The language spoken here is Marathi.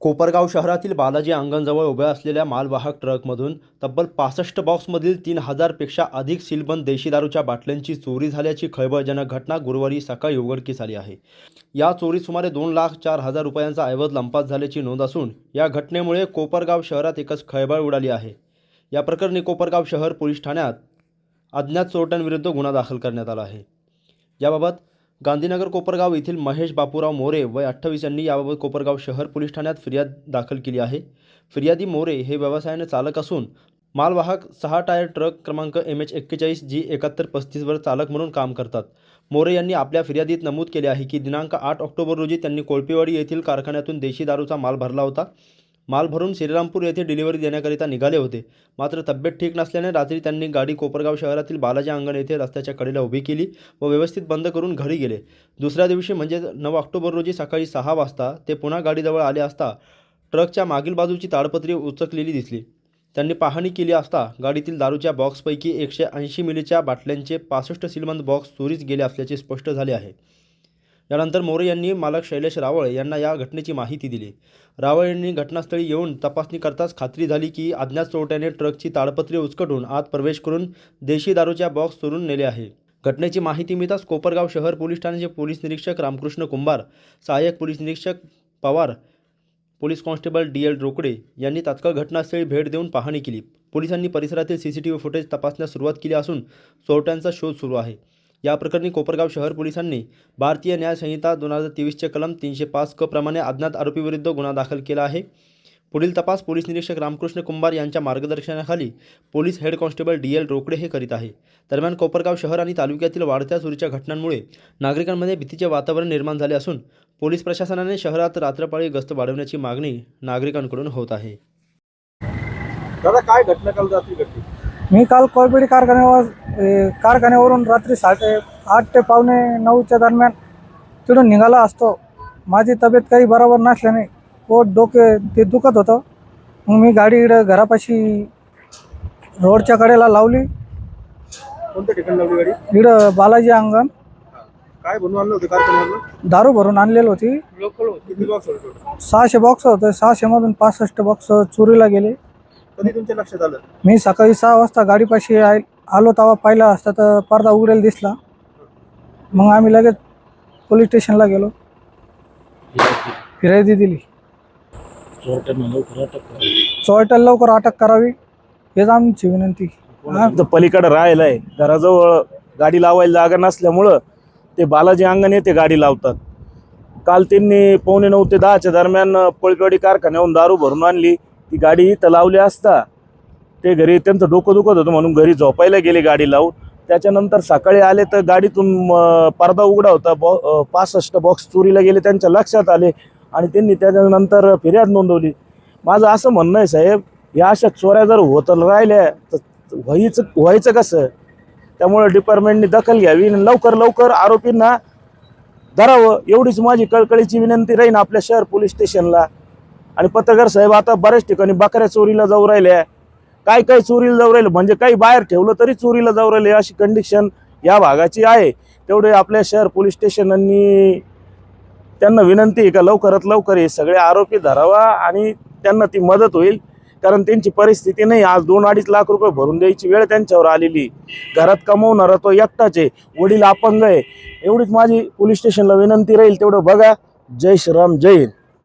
कोपरगाव शहरातील बालाजी अंगणजवळ उभ्या असलेल्या मालवाहक ट्रकमधून तब्बल पासष्ट बॉक्समधील तीन हजारपेक्षा अधिक सीलबंद देशी दारूच्या बाटल्यांची चोरी झाल्याची खळबळजनक घटना गुरुवारी सकाळी उघडकीस आली आहे. या चोरीत सुमारे दोन लाख चार हजार रुपयांचा ऐवज लंपास झाल्याची नोंद असून या घटनेमुळे कोपरगाव शहरात एकच खळबळ उडाली आहे. या प्रकरणी कोपरगाव शहर पोलीस ठाण्यात अज्ञात चोरट्यांविरुद्ध गुन्हा दाखल करण्यात आला आहे. याबाबत गांधीनगर कोपरगाव येथील महेश बापूराव मोरे वय अठ्ठावीस यांनी याबाबत कोपरगाव शहर पोलीस ठाण्यात फिर्याद दाखल केली आहे. फिर्यादी मोरे हे व्यवसायाने चालक असून मालवाहक सहा टायर ट्रक क्रमांक एम एच एक्केचाळीस जी एकाहत्तर पस्तीसवर चालक म्हणून काम करतात. मोरे यांनी आपल्या फिर्यादीत नमूद केले आहे की दिनांक आठ ऑक्टोबर रोजी त्यांनी कोळपेवाडी येथील कारखान्यातून देशी दारूचा माल भरला होता. माल भरून श्रीरामपूर येथे डिलिव्हरी देण्याकरिता निघाले होते. मात्र तब्येत ठीक नसल्याने रात्री त्यांनी गाडी कोपरगाव शहरातील बालाजी अंगण येथे रस्त्याच्या कडेला उभी केली व व्यवस्थित बंद करून घरी गेले. दुसऱ्या दिवशी म्हणजे नऊ ऑक्टोबर रोजी सकाळी सहा वाजता ते पुन्हा गाडीजवळ आले असता ट्रकच्या मागील बाजूची ताडपत्री उचकलेली दिसली. त्यांनी पाहणी केली असता गाडीतील दारूच्या बॉक्सपैकी एकशे ऐंशी मिलीच्या बाटल्यांचे पासष्ट सिलमंद बॉक्स चोरीस गेले असल्याचे स्पष्ट झाले आहे. यानंतर मोरे यांनी मालक शैलेश रावळ यांना या घटनेची माहिती दिली. रावळ यांनी घटनास्थळी येऊन तपासणी करताच खात्री झाली की अज्ञात चोरट्याने ट्रकची ताडपत्री उचकटून आत प्रवेश करून देशी दारूच्या बॉक्स चोरून नेले आहे. घटनेची माहिती मिळताच कोपरगाव शहर पोलीस ठाण्याचे पोलीस निरीक्षक रामकृष्ण कुंभार सहाय्यक पोलीस निरीक्षक Pawar police constable D L Rokade यांनी तात्काळ घटनास्थळी भेट देऊन पाहणी केली. पोलिसांनी परिसरातील C C T V footage तपासण्यास सुरुवात केली असून चोरट्यांचा शोध सुरू आहे. या प्रकरणी कोपरगाव शहर पोलिसांनी भारतीय न्यायसंहिता दोन हजार तेवीसचे कलम तीनशे पाच क प्रमाणे अज्ञात आरोपीविरुद्ध गुन्हा दाखल केला आहे. पुढील तपास पोलीस निरीक्षक रामकृष्ण कुंभार यांच्या मार्गदर्शनाखाली police head constable D L Rokade हे करीत आहे. दरम्यान कोपरगाव शहर आणि तालुक्यातील वाढत्या चोरीच्या घटनांमुळे नागरिकांमध्ये भीतीचे वातावरण निर्माण झाले असून पोलीस प्रशासनाने शहरात रात्रपाळी गस्त वाढवण्याची मागणी नागरिकांकडून होत आहे. दादा काय घटना काल रात्री घडली? मी काल कोळपेडी कारखान्यावर कारखान्यावरून रात्री साडे आठ ते पावणे नऊच्या दरम्यान तिथून निघाला असतो. माझी तब्येत काही बरोबर नसल्याने पोट डोके ते दुखत होतं. मग मी गाडी इकडं घरापाशी रोडच्या कडेला लावली. कोणत्या ठिकाणी लावली गाडी? इकडं बालाजी अंगण. काय बनवून आणलं होतं कारखान्यावरनं? दारू भरून आणलेली होती. किती बॉक्स होते? सहाशे बॉक्स होते. सहाशेमधून पासष्ट बॉक्स चोरीला गेले. कधी तुमच्या लक्षात आलं? मी सकाळी सहा वाजता गाडीपाशी आय आलो तेव्हा पाहिला असता तर पडदा उघडेल दिसला. मग आम्ही लगेच पोलीस स्टेशनला गेलो. फिर्यादी दिली. चोरट्याला लवकर अटक करावी हेच आमची विनंती. हा? तर पलीकडे राहिलाय घराजवळ गाडी लावायला जागा नसल्यामुळं ते बालाजी अंगण येते गाडी लावतात. काल त्यांनी पावणे नऊ ते दहाच्या दरम्यान पळपेवाडी कारखान्याहून दारू भरून आणली. ती गाडी इथं लावली असता ते घरी त्यांचं डोकं दुखत होतं म्हणून घरी झोपायला गेले गाडी लावून. त्याच्यानंतर सकाळी आले तर गाडीतून पडदा उघडा होता बॉ पासष्ट बॉक्स चोरीला गेले त्यांच्या लक्षात आले आणि त्यांनी त्याच्यानंतर फिर्याद नोंदवली. माझं असं म्हणणं आहे साहेब या अशा चोऱ्या जर होत राहिल्या तर व्हायचं व्हायचं कसं? त्यामुळे डिपार्टमेंटनी दखल घ्यावी आणि लवकर लवकर आरोपींना धरावं एवढीच माझी कळकळीची विनंती राहीन आपल्या शहर पोलीस स्टेशनला. आणि पत्रकार साहेब आता बऱ्याच ठिकाणी बकऱ्या चोरीला जाऊ राहिल्या काय काय चोरीला जाऊ राहिलं? म्हणजे काही बाहेर ठेवलं तरी चोरीला जाऊ राहिले अशी कंडिशन या भागाची आहे. तेवढे आपल्या शहर पोलीस स्टेशनांनी त्यांना विनंती आहे का लवकरात लवकर हे सगळे आरोपी धरावा आणि त्यांना ती मदत होईल. कारण त्यांची परिस्थिती नाही. आज दोन अडीच लाख रुपये भरून द्यायची वेळ त्यांच्यावर आलेली घरात कमवणारा तो एकटाच आहे. वडील अपंग आहे. एवढीच माझी पोलीस स्टेशनला विनंती राहील तेवढं बघा. जय श्रीराम जय हिंद.